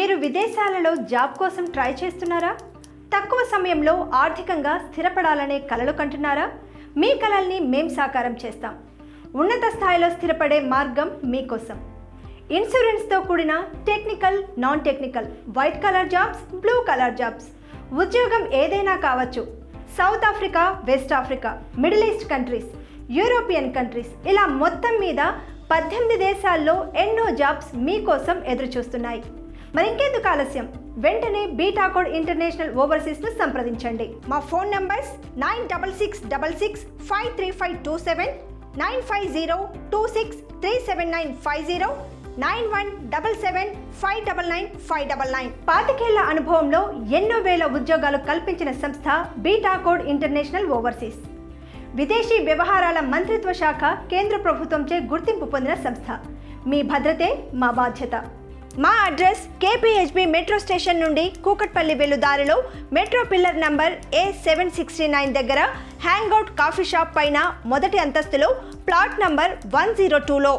మీరు విదేశాలలో జాబ్ కోసం ట్రై చేస్తున్నారా? తక్కువ సమయంలో ఆర్థికంగా స్థిరపడాలనే కలలు కంటున్నారా? మీ కలల్ని మేం సాకారం చేస్తాం. ఉన్నత స్థాయిలో స్థిరపడే మార్గం మీకోసం. ఇన్సూరెన్స్తో కూడిన technical non technical white collar jobs blue collar jobs. ఉద్యోగం ఏదైనా కావచ్చు. South Africa West Africa Middle East countries European countries ఇలా మొత్తం మీద పద్దెనిమిది దేశాల్లో ఎన్నో జాబ్స్ మీకోసం ఎదురుచూస్తున్నాయి. మరింకెందుకు ఆలస్యం? వెంటనే బీటాకోడ్ ఇంటర్నేషనల్ ఓవర్సీస్ను సంప్రదించండి. మా phone numbers nine double six double six five three five two seven nine five zero two six three seven nine five zero nine one double seven five double nine five double nine. పాతికేళ్ళ అనుభవంలో ఎన్నో వేల ఉద్యోగాలు కల్పించిన సంస్థ బీటాకోడ్ international overseas. విదేశీ వ్యవహారాల మంత్రిత్వ శాఖ కేంద్ర ప్రభుత్వంచే గుర్తింపు పొందిన సంస్థ. మీ భద్రతే మా బాధ్యత. మా అడ్రస్ కేపీహెచ్బి మెట్రో స్టేషన్ నుండి కూకట్పల్లి వెళ్ళు దారిలో metro pillar number A seven sixty nine దగ్గర హ్యాంగ్అవుట్ కాఫీ షాప్ పైన మొదటి అంతస్తులో ప్లాట్ నంబర్ వన్ జీరో టూలో.